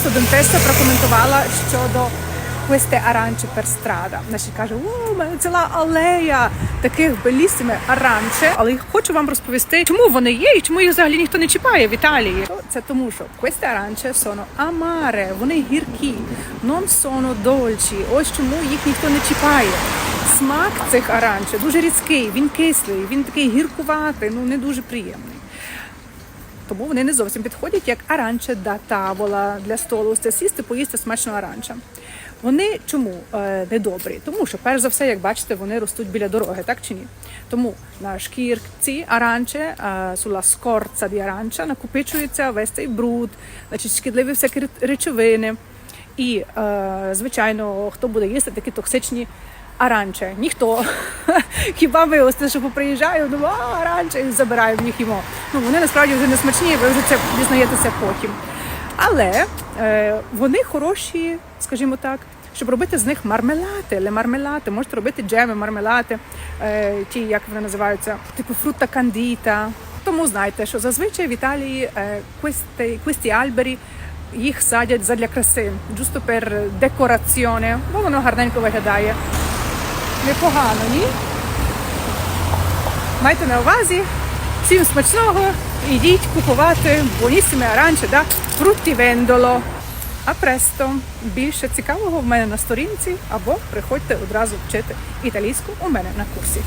студентеса прокоментувала щодо arance per strada. Значить каже, у мене ціла алея таких белісими аранче. Але хочу вам розповісти, чому вони є і чому їх взагалі ніхто не чіпає в Італії. Це тому, що queste arance sono amare, вони гіркі, non sono dolci. Ось чому їх ніхто не чіпає. Смак цих аранче дуже різкий, він кислий, він такий гіркуватий, ну не дуже приємний. Тому вони не зовсім підходять як аранче да тавола для столу. Це сісти, поїсти смачного аранча. Вони чому е, недобрі? Тому що, перш за все, як бачите, вони ростуть біля дороги, так чи ні? Тому на шкірці аранче, е, суlla скорца di аранча накопичується весь цей бруд, значить шкідливі всякі речовини. І, е, звичайно, хто буде їсти такі токсичні аранче? Ніхто. Хіба ви ось те, що поприїжджаю, ну а аранче і забираю в них їмо. Ну вони насправді вже не смачні, ви вже це дізнаєтеся потім. Але е, вони хороші, скажімо так, щоб робити з них мармелати, ле мармелати, можете робити джеми, мармелати, е, ті, як вони називаються, типу фрутта кандіта. Тому знайте, що зазвичай в Італії е, questi, questi alberi їх садять задля краси, giusto per decorazione, бо воно гарненько виглядає. Непогано, ні? Майте на увазі, всім смачного, ідіть купувати бонісіме аранче, да? фрутті вендоло. А престо більше цікавого в мене на сторінці або приходьте одразу вчити італійську у мене на курсі.